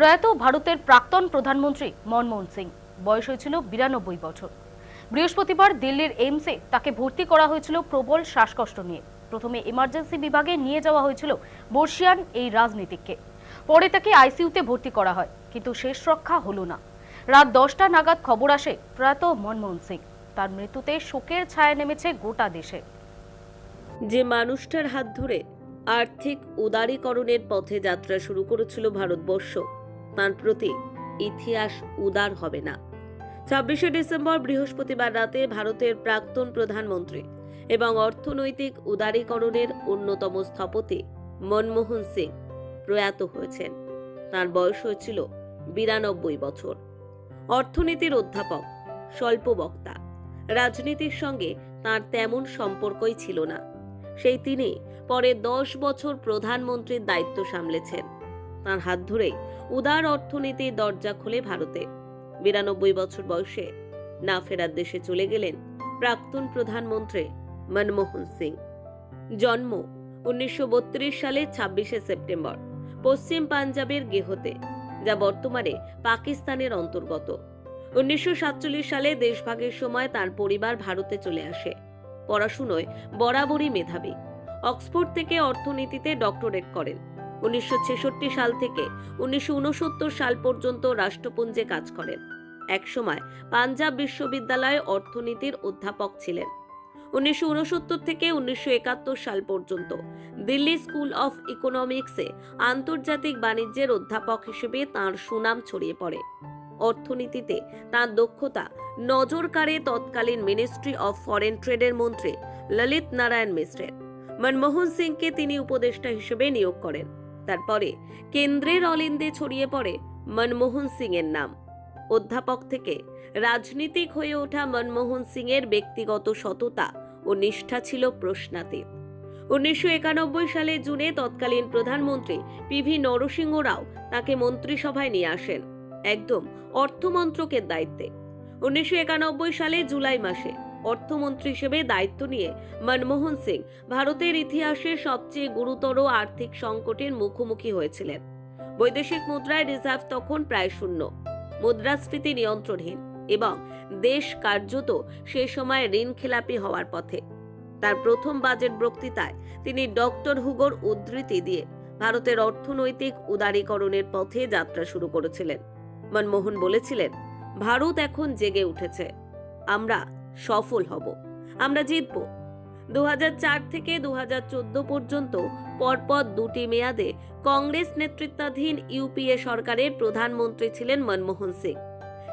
প্রয়াত ভারতের প্রাক্তন প্রধানমন্ত্রী মনমোহন সিং। বয়স হয়েছিল বিরানব্বই বছর। বৃহস্পতিবার দিল্লির এইমসে তাকে ভর্তি করা হয়েছিল প্রবল শ্বাসকষ্ট নিয়ে। প্রথমে ইমার্জেন্সি বিভাগে নিয়ে যাওয়া হয়েছিল বর্ষিয়ান এই রাজনীতিককে। পরে তাকে আইসিইউতে ভর্তি করা হয়, কিন্তু শেষ রক্ষা হলো না। রাত দশটা নাগাদ খবর আসে প্রয়াত মনমোহন সিং। তার মৃত্যুতে শোকের ছায়া নেমেছে গোটা দেশে। যে মানুষটার হাত ধরে আর্থিক উদারীকরণের পথে যাত্রা শুরু করেছিল ভারতবর্ষ তার প্রতি ইতিহাস উদার হবে না। ছাব্বিশে ডিসেম্বর বৃহস্পতিবার রাতে ভারতের প্রাক্তন প্রধানমন্ত্রী এবং অর্থনৈতিক উদারীকরণের অন্যতম স্থপতি মনমোহন সিং প্রয়াত হয়েছেন। তার বয়স হয়েছিল বিরানব্বই বছর। অর্থনীতির অধ্যাপক, স্বল্প বক্তা। রাজনীতির সঙ্গে তার তেমন সম্পর্কই ছিল না। সেই তিনি পরে দশ বছর প্রধানমন্ত্রীর দায়িত্ব সামলেছেন। তার হাত ধরেই উদার অর্থনীতির দরজা খোলে ভারতে। বিরানব্বই বছর বয়সে না ফেরার দেশে চলে গেলেন প্রাক্তন প্রধানমন্ত্রী মনমোহন সিং। জন্ম উনিশশো বত্রিশ সালে ছাব্বিশে সেপ্টেম্বর, পশ্চিম পাঞ্জাবের গেহতে, যা বর্তমানে পাকিস্তানের অন্তর্গত। উনিশশো সাতচল্লিশ সালে দেশভাগের সময় তার পরিবার ভারতে চলে আসে। পড়াশুনোয় বরাবরই মেধাবী। অক্সফোর্ড থেকে অর্থনীতিতে ডক্টরেট করেন। উনিশশো ছেষট্টি সাল থেকে উনিশশো উনসত্তর সাল পর্যন্ত রাষ্ট্রপুঞ্জে কাজ করেন। একসময় পাঞ্জাব বিশ্ববিদ্যালয়ে অর্থনীতির অধ্যাপক ছিলেন। উনিশশো উনসত্তর থেকে উনিশশো একাত্তর সাল পর্যন্ত দিল্লি স্কুল অফ ইকোনমিক্সে আন্তর্জাতিক বাণিজ্যের অধ্যাপক হিসেবে তার সুনাম ছড়িয়ে পড়ে। অর্থনীতিতে তার দক্ষতা নজর কাড়ে তৎকালীন মিনিস্ট্রি অফ ফরেন ট্রেডের মন্ত্রী ললিত নারায়ণ মিশ্রের। মনমোহন সিংকে তিনি উপদেষ্টা হিসেবে নিয়োগ করেন। তারপরে কেন্দ্রের অলিন্দে ছড়িয়ে পড়ে মনমোহন সিং এর নাম। অধ্যাপক থেকে রাজনীতিক হয়ে ওঠা মনমোহন সিং এর ব্যক্তিগত সততা ও নিষ্ঠা ছিল প্রশ্নাতীত। উনিশশো একানব্বই সালে জুনে তৎকালীন প্রধানমন্ত্রী পিভি নরসিংহ রাও তাকে মন্ত্রিসভায় নিয়ে আসেন। একদম অর্থমন্ত্রকের দায়িত্বে। উনিশশো একানব্বই সালে জুলাই মাসে অর্থমন্ত্রী হিসেবে দায়িত্ব নিয়ে মনমোহন সিং ভারতের ইতিহাসে সবচেয়ে গুরুতর আর্থিক সংকটের মুখোমুখি হয়েছিলেন। বৈদেশিক মুদ্রায় রিজার্ভ তখন প্রায় শূন্য। মুদ্রাস্ফীতি নিয়ন্ত্রণহীন এবং দেশ কার্যত সে সময় ঋণ খেলাপি হওয়ার পথে। তার প্রথম বাজেট বক্তৃতায় তিনি ডক্টর হুগোর উদ্ধৃতি দিয়ে ভারতের অর্থনৈতিক উদারীকরণের পথে যাত্রা শুরু করেছিলেন। মনমোহন বলেছিলেন, ভারত এখন জেগে উঠেছে। আমরা সফল হব। আমরা জিতব। দু হাজার চার থেকে দুহাজার চোদ্দ পর্যন্ত পরপর দুটি মেয়াদে কংগ্রেস নেতৃত্বাধীন ইউপিএ সরকারের প্রধানমন্ত্রী ছিলেন মনমোহন সিং।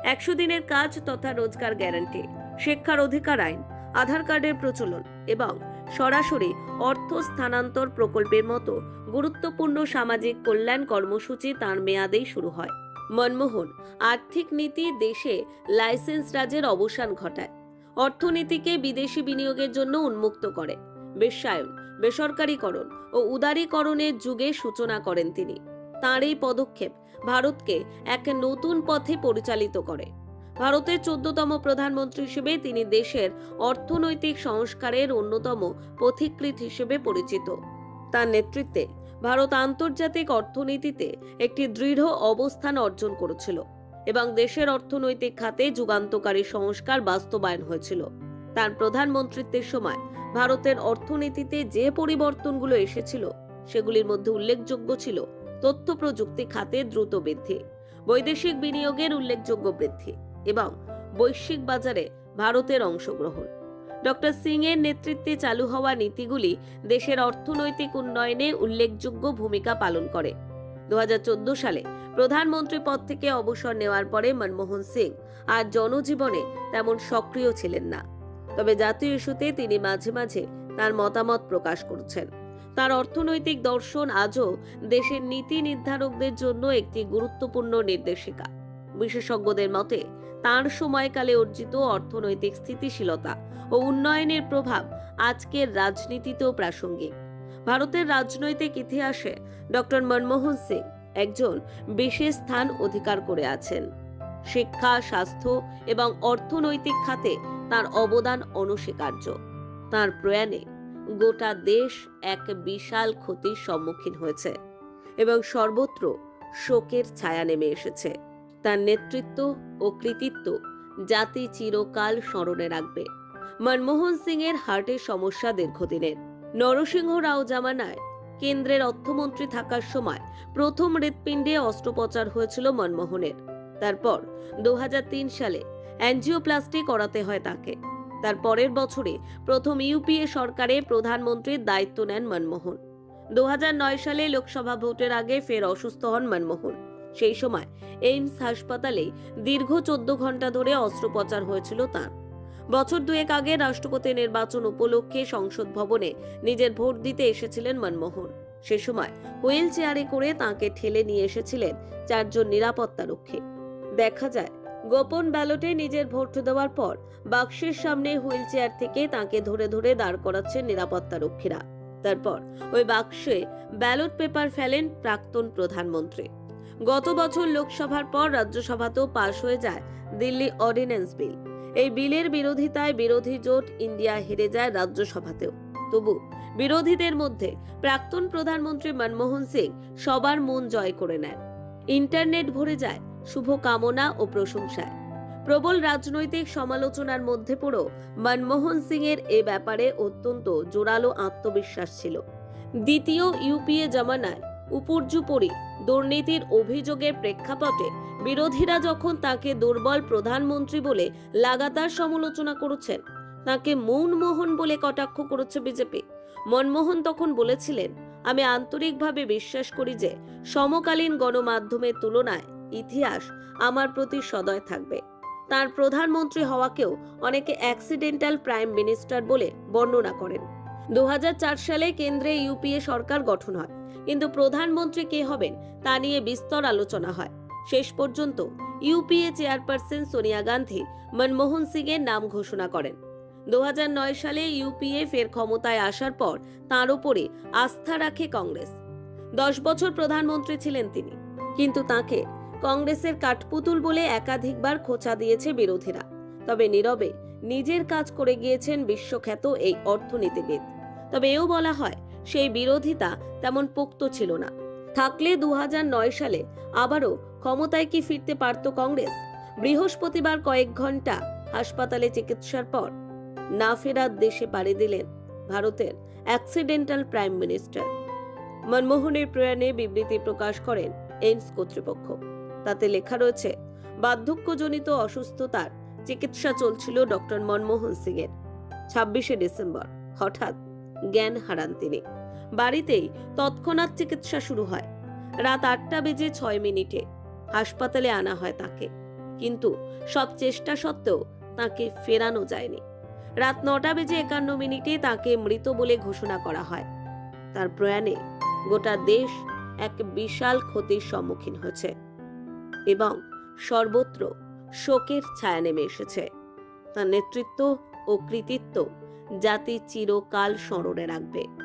একশো দিনের কাজ তথা রোজগার গ্যারান্টি, শিক্ষার অধিকার আইন, আধার কার্ডের প্রচলন এবং সরাসরি অর্থ স্থানান্তর প্রকল্পের মতো গুরুত্বপূর্ণ সামাজিক কল্যাণ কর্মসূচি তার মেয়াদেই শুরু হয়। মনমোহন আর্থিক নীতি দেশে লাইসেন্স রাজের অবসান ঘটায়। অর্থনীতিকে বিদেশি বিনিয়োগের জন্য উন্মুক্ত করে। বিশ্বায়ন, বেসরকারীকরণ ও উদারীকরণের যুগে সূচনা করেন তিনি। তার এই পদক্ষেপ ভারতকে এক নতুন পথে পরিচালিত করে। ভারতের চোদ্দতম প্রধানমন্ত্রী হিসেবে তিনি দেশের অর্থনৈতিক সংস্কারের অন্যতম পথিকৃৎ হিসেবে পরিচিত। তার নেতৃত্বে ভারত আন্তর্জাতিক অর্থনীতিতে একটি দৃঢ় অবস্থান অর্জন করেছিল। এবং দেশের অর্থনৈতিক খাতে যুগান্তকারী সংস্কার বাস্তবায়ন হয়েছিল। তার প্রধানমন্ত্রিত্বের সময় ভারতের অর্থনীতিতে যে পরিবর্তনগুলো এসেছিল, সেগুলির মধ্যে উল্লেখযোগ্য ছিল তথ্য প্রযুক্তি খাতে দ্রুত বৃদ্ধি, বৈদেশিক বিনিয়োগের উল্লেখযোগ্য বৃদ্ধি এবং বৈশ্বিক বাজারে ভারতের অংশগ্রহণ। ডক্টর সিং এর নেতৃত্বে চালু হওয়া নীতিগুলি দেশের অর্থনৈতিক উন্নয়নে উল্লেখযোগ্য ভূমিকা পালন করে। দু হাজার চোদ্দ সালে প্রধানমন্ত্রী পদ থেকে অবসর নেওয়ার পরে মনমোহন সিং আর জনজীবনে তেমন সক্রিয় ছিলেন না। তবে জাতীয় ইস্যুতে তিনি মাঝে মাঝে তার মতামত প্রকাশ করছেন। তার অর্থনৈতিক দর্শন আজও দেশের নীতি নির্ধারকদের জন্য একটি গুরুত্বপূর্ণ নির্দেশিকা। বিশেষজ্ঞদের মতে, তার সময়কালে অর্জিত অর্থনৈতিক স্থিতিশীলতা ও উন্নয়নের প্রভাব আজকের রাজনীতিতেও প্রাসঙ্গিক। ভারতের রাজনৈতিক ইতিহাসে ডক্টর মনমোহন সিং একজন বিশেষ স্থান অধিকার করে আছেন। শিক্ষা, স্বাস্থ্য এবং অর্থনৈতিক খাতে তার অবদান অনস্বীকার্য। তার প্রয়াণে গোটা দেশ এক বিশাল ক্ষতির সম্মুখীন হয়েছে এবং সর্বত্র শোকের ছায়া নেমে এসেছে। তার নেতৃত্ব ও কৃতিত্ব জাতি চিরকাল স্মরণে রাখবে। মনমোহন সিং এর হার্টের সমস্যা দীর্ঘদিনের। নরসিংহ রাও জামানায় কেন্দ্রের অর্থমন্ত্রী থাকার সময় প্রথম হৃৎপিণ্ডে অস্ত্রোপচার হয়েছিল মনমোহনের। তারপর দু হাজার তিন সালে অ্যাঞ্জিওপ্লাস্টি করাতে হয় তাকে। তার পরের বছরে প্রথম ইউপিএ সরকারে প্রধানমন্ত্রীর দায়িত্ব নেন মনমোহন। দু হাজার নয় সালে লোকসভা ভোটের আগে ফের অসুস্থ হন মনমোহন। সেই সময় এইমস হাসপাতালে দীর্ঘ চোদ্দ ঘণ্টা ধরে অস্ত্রোপচার হয়েছিল তার। বছর দুয়েক আগে রাষ্ট্রপতি নির্বাচন উপলক্ষে সংসদ ভবনে নিজের ভোট দিতে এসেছিলেন মনমোহন। সে সময় হুইল চেয়ারে করে তাকে ঠেলে নিয়ে এসেছিলেন চারজন নিরাপত্তা রক্ষী। দেখা যায়, গোপন ব্যালটে নিজের ভোট দেওয়ার পর বাক্সের সামনে হুইল চেয়ার থেকে তাকে ধরে ধরে দাঁড় করাচ্ছেন নিরাপত্তা রক্ষীরা। তারপর ওই বাক্সে ব্যালট পেপার ফেলেন প্রাক্তন প্রধানমন্ত্রী। গত বছর লোকসভার পর রাজ্যসভাতেও পাশ হয়ে যায় দিল্লি অর্ডিন্যান্স বিল। এই বিলের বিরোধিতায় বিরোধী জোট ইন্ডিয়া হেরে যায় রাজ্যসভাতেও। তবু বিরোধীদের মধ্যে প্রাক্তন প্রধানমন্ত্রী মনমোহন সিং সবার মন জয় করে নেন। ইন্টারনেট ভরে যায় শুভ কামনা ও প্রশংসায়। প্রবল রাজনৈতিক সমালোচনার মধ্যে পড়েও মনমোহন সিং এর এ ব্যাপারে অত্যন্ত জোরালো আত্মবিশ্বাস ছিল। দ্বিতীয় ইউপিএ জামানায় উপর্যুপরি দুর্নীতির অভিযোগের প্রেক্ষাপটে বিরোধীরা যখন তাকে দুর্বল প্রধানমন্ত্রী বলে লাগাতার সমালোচনা করেছেন, তাকে মৌনমোহন বলে কটাক্ষ করেছে বিজেপি। মনমোহন তখন বলেছিলেন, আমি আন্তরিকভাবে বিশ্বাস করি যে সমকালীন গণমাধ্যমের তুলনায় ইতিহাস আমার প্রতি সদয় থাকবে। তার প্রধানমন্ত্রী হওয়াকেও অনেকে অ্যাক্সিডেন্টাল প্রাইম মিনিস্টার বলে বর্ণনা করেন। দু হাজার চার সালে কেন্দ্রে ইউপিএ সরকার গঠন হয়, কিন্তু প্রধানমন্ত্রী কে হবেন তা নিয়ে বিস্তর আলোচনা হয়। শেষ পর্যন্ত ইউপিএ চেয়ারপারসন সোনিয়া গান্ধী মনমোহন সিং এর নাম ঘোষণা করেন। দু হাজার নয় সালে ইউপিএ ফের ক্ষমতায় আসার পর তার ওপরে আস্থা রাখে কংগ্রেস। দশ বছর প্রধানমন্ত্রী ছিলেন তিনি, কিন্তু তাকে কংগ্রেসের কাঠপুতুল বলে একাধিকবার খোঁচা দিয়েছে বিরোধীরা। তবে নীরবে নিজের কাজ করে গিয়েছেন বিশ্বখ্যাত এই অর্থনীতিবিদ। তবে এও বলা হয়, সেই বিরোধিতা তেমন পোক্ত ছিল না। থাকলে দু হাজার নয় সালে আবারও ক্ষমতায় কি ফিরতে পারত কংগ্রেস? বৃহস্পতিবার কয়েক ঘণ্টা হাসপাতালে চিকিৎসার পর না ফেরার দেশে পাড়ি দিলেন ভারতের অ্যাক্সিডেন্টাল প্রাইম মিনিস্টার। মনমোহনের প্রয়াণে বিবৃতি প্রকাশ করেন এইমস কর্তৃপক্ষ। তাতে লেখা রয়েছে, বার্ধক্যজনিত অসুস্থতার চিকিৎসা চলছিল ডক্টর মনমোহন সিং এর ছাব্বিশে ডিসেম্বর, হঠাৎ জ্ঞান হারান তিনি। বাড়িতেই তৎক্ষণাৎ চিকিৎসা শুরু হয়। রাত আটটা বেজে ছয় মিনিটে হাসপাতালে আনা হয় তাকে। কিন্তু সব চেষ্টা সত্ত্বেও তাকে ফেরানো যায়নি। রাত নটা বেজে একান্ন মিনিটে তাকে মৃত বলে ঘোষণা করা হয়। তার প্রয়াণে গোটা দেশ এক বিশাল ক্ষতির সম্মুখীন হয়েছে এবং সর্বত্র শোকের ছায়া নেমে এসেছে। তার নেতৃত্ব ও কৃতিত্ব জাতি চিরকাল স্মরণে রাখবে।